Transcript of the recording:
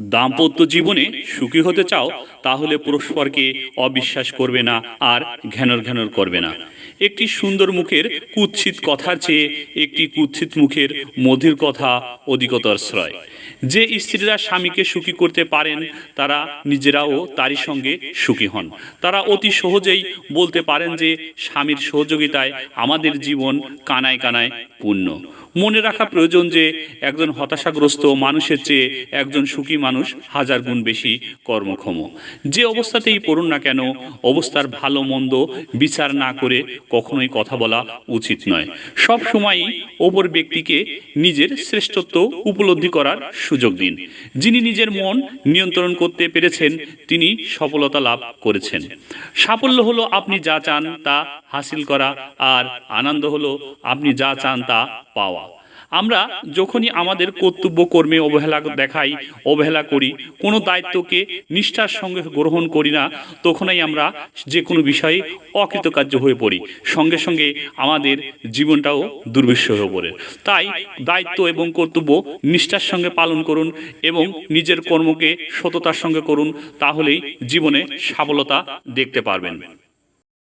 দাম্পত্য জীবনে সুখী হতে চাও, তাহলে পরস্পরকে অবিশ্বাস করবে না আর ঘ্যানর ঘ্যানর করবে না। একটি সুন্দর মুখের কুৎসিত কথার চেয়ে একটি কুৎসিত মুখের মধুর কথা অধিকতর শ্রয়। যে স্ত্রীরা স্বামীকে সুখী করতে পারেন, তারা নিজেরাও তারই সঙ্গে সুখী হন। তারা অতি সহজেই বলতে পারেন যে, স্বামীর সহযোগিতায় আমাদের জীবন কানায় কানায় পূর্ণ। মনে রাখা প্রয়োজন যে একজন হতাশাগ্রস্ত মানুষের চেয়ে একজন সুখী মানুষ হাজার গুণ বেশি কর্মক্ষম। যে অবস্থাতেই পড়ুন না কেন, অবস্থার ভালো মন্দ বিচার না করে কখনোই কথা বলা উচিত নয়। সব সময়ই ওপর ব্যক্তিকে নিজের শ্রেষ্ঠত্ব উপলব্ধি করার সুযোগ দিন। যিনি নিজের মন নিয়ন্ত্রণ করতে পেরেছেন, তিনি সফলতা লাভ করেছেন। সাফল্য হলো আপনি যা চান তা হাসিল করা আর আনন্দ হলো আপনি যা চান তা পাওয়া। আমরা যখনই আমাদের কর্তব্য, কর্মে অবহেলা দেখাই, অবহেলা করি, কোনো দায়িত্বকে নিষ্ঠার সঙ্গে গ্রহণ করি না, তখনই আমরা যে কোনো বিষয়ে অকৃতকার্য হয়ে পড়ি। সঙ্গে সঙ্গে আমাদের জীবনটাও দুর্বিশ্ব হয়ে পড়ে। তাই দায়িত্ব এবং কর্তব্য নিষ্ঠার সঙ্গে পালন করুন এবং নিজের কর্মকে সততার সঙ্গে করুন, তাহলেই জীবনে সফলতা দেখতে পারবেন।